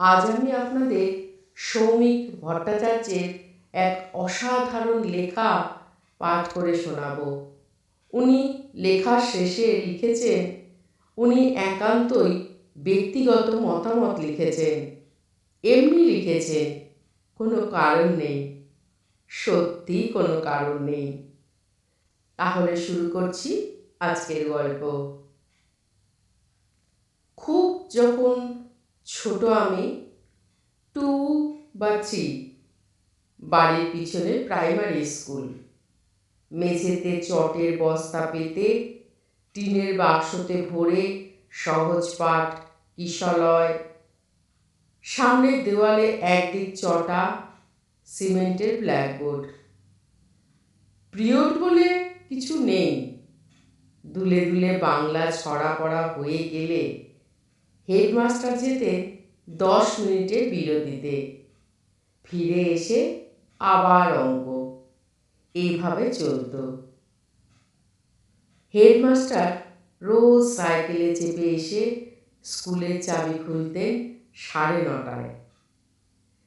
আজ আমি আপনাদের সৌমিক ভট্টাচার্যের এক অসাধারণ লেখা পাঠ করে শোনাব। উনি লেখার শেষে লিখেছেন, উনি একান্তই ব্যক্তিগত মতামত লিখেছেন। এমনি লিখেছেন, কোনো কারণ নেই। সত্যি কোনো কারণ নেই। তাহলে শুরু করছি আজকের গল্প। খুব যখন ছোট আমি টু বা থ্রি, বাড়ির পিছনে প্রাইমারি স্কুল মেঝেতে চটের বস্তা পেতে, টিনের বাক্সতে ভরে, সহজ পাঠ, কিশলয়। সামনের দেওয়ালে একদিক চটা, সিমেন্টের ব্ল্যাকবোর্ড পিরিয়ড বলে কিছু নেই। দুলে দুলে বাংলা ছড়া পড়া হয়ে গেলে হেডমাস্টার যেতে দশ মিনিটের বিরতিতে ফিরে এসে আবার অঙ্ক। এইভাবে চলত। হেডমাস্টার রোজ সাইকেলে চেপে এসে স্কুলের চাবি খুলতেন সাড়ে নটায়।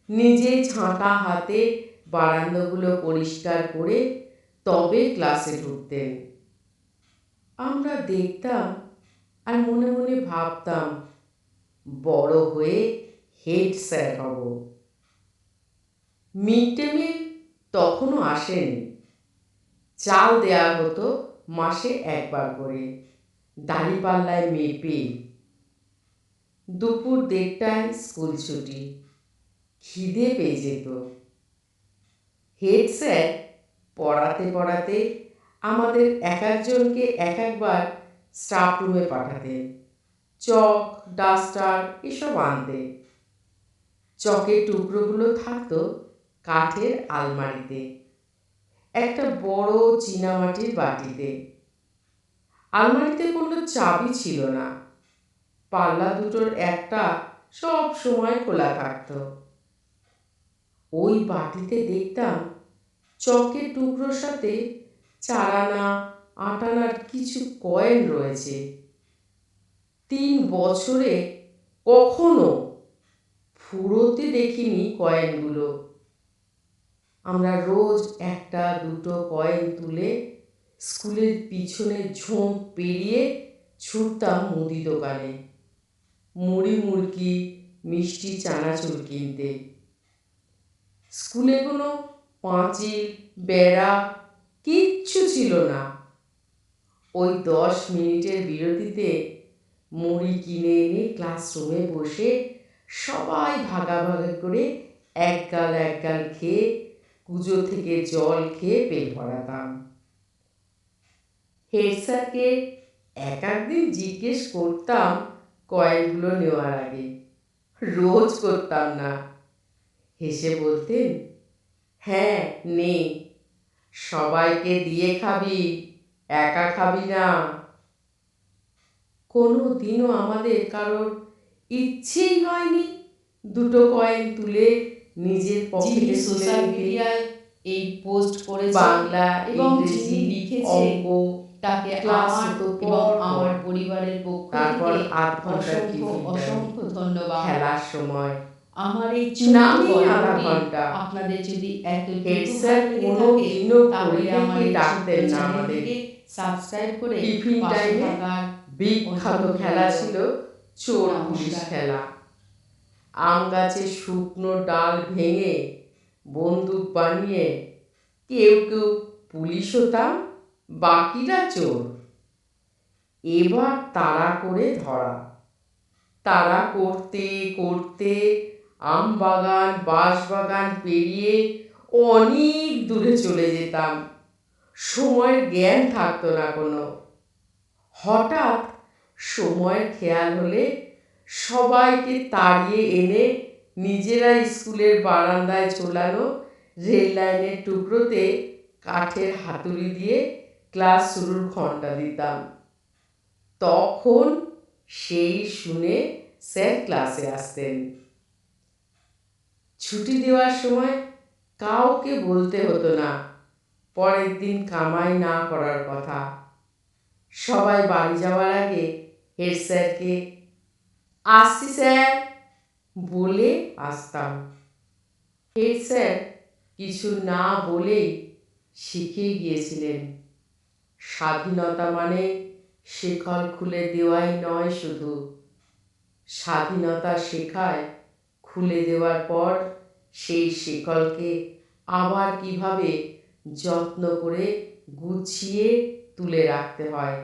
নিজে ছাঁটা হাতে বারান্দাগুলো পরিষ্কার করে তবে ক্লাসে ঢুকতেন। আমরা দেখতাম আর মনে মনে ভাবতাম বড় হয়ে হেড স্যার হব। মিড ডে মিল তখনও আসেনি। চাল দেয়া হতো মাসে একবার করে। দাড়িপাল্লায় মেপে। দুপুর দেড়টায় স্কুল ছুটি। খিদে পেয়ে যেত। হেড স্যার পড়াতে পড়াতে আমাদের এক একজনকে এক একবার স্টাফ রুমে পাঠাতেন। চক, ডাস্টার এসব আনতে। চকের টুকরোগুলো থাকতো কাঠের আলমারিতে, একটা বড় চীনামাটির বাটিতে। আলমারিতে কোনো চাবি ছিল না। পাল্লা দুটোর একটা সব সময় খোলা থাকত। ওই বাটিতে দেখতাম চকের টুকরোর সাথে চারানা, আটানার কিছু কয়েন রয়েছে। তিন বছরে কখনো ফুরোতে দেখিনি কয়েনগুলো। আমরা রোজ একটা দুটো কয়েন তুলে স্কুলের পিছনে ঝোঁক পেরিয়ে ছুটতাম মুদি দোকানে। মুড়ি মুড়কি, মিষ্টি চানাচুর কিনতে। স্কুলে কোনো পাঁচিল, বেড়া কিচ্ছু ছিল না। ওই দশ মিনিটের বিরতিতে মুড়ি কিনে এনে ক্লাসরুমে বসে সবাই ভাগাভাগি করে এক গাল এক গাল খেয়ে কুজো থেকে জল খেয়ে পেট ভরাতাম হেড স্যারকে এক একদিন জিজ্ঞেস করতাম কয়েকগুলো নেওয়ার আগে। রোজ করতাম না। হেসে বলতেন হ্যাঁ নে। সবাইকে দিয়ে খাবি, একা খাবি না। কোনো দিনও আমাদের কারোর ইচ্ছেই হয়নি দুটো কয়েন তুলে নিজের পকেটে সোশ্যাল মিডিয়ায় এই পোস্ট করে বাংলা এবং যিনি লিখেছে তাকে ক্লাস এবং আমার পরিবারের পক্ষ তারপর আধ ঘণ্টা অসংখ্য ধন্যবাদ। খেলার সময়। আমার এই নামই আধা ঘণ্টা। আপনাদের যদি এত স্যার কোনো তাহলে আমার ডাকতেন না আমাদেরকে? সাবস্ক্রাইব করে টিফিন টাইমে বিখ্যাত খেলা ছিল চোর পুলিশ খেলা। আম গাছে শুকনো ডাল ভেঙে বন্দুক বানিয়ে কেউ কেউ পুলিশ হতাম বাকিরা চোর। এবার তাড়া করে ধরা। তাড়া করতে করতে আম বাগান বাঁশ বাগান পেরিয়ে অনেক দূরে চলে যেতাম। সময়ের জ্ঞান থাকতো না কোনো। হঠাৎ সময়ের খেয়াল হলে সবাইকে তাড়িয়ে এনে নিজেরা স্কুলের বারান্দায় ঝোলানো রেল লাইনের টুকরোতে কাঠের হাতুড়ি দিয়ে ক্লাস শুরুর ঘণ্টা দিতাম। তখন সেই শুনে স্যার ক্লাসে আসতেন। ছুটি দেওয়ার সময় কাউকে বলতে হতো না। পরের দিন কামাই না করার কথা। সবাই বাড়ি যাওয়ার আগে হেড স্যারকে, আসছি স্যার, বলে আসতাম। হেড স্যার কিছু না বলেই শিখিয়ে গিয়েছিলেন। স্বাধীনতা মানে শেকল খুলে দেওয়াই নয় শুধু। স্বাধীনতা শেখায় খুলে দেওয়ার পর সেই শিকলকে আবার কীভাবে যত্ন করে গুছিয়ে তুলে রাখতে হয়।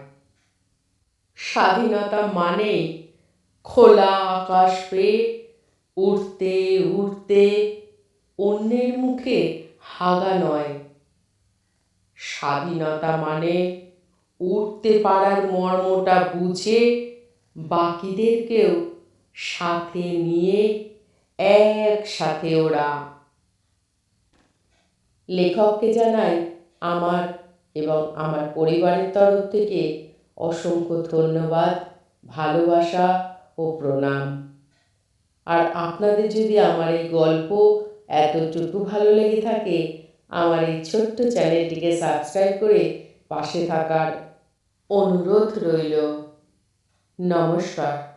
স্বাধীনতা মানে খোলা আকাশ পেয়ে উঠতে উঠতে অন্যের মুখে হাগা নয়। স্বাধীনতা মানে উঠতে পারার মর্মটা বুঝে বাকিদেরকেও সাথে নিয়ে একসাথে ওরা লেখককে জানাই আমার এবং আমার পরিবারের তরফ থেকে অসংখ্য ধন্যবাদ, ভালোবাসা ও প্রণাম। আর আপনাদের যদি আমার এই গল্প এতটুকু ভালো লেগে থাকে, আমার এই ছোট্ট চ্যানেলটিকে সাবস্ক্রাইব করে পাশে থাকার অনুরোধ রইল। নমস্কার।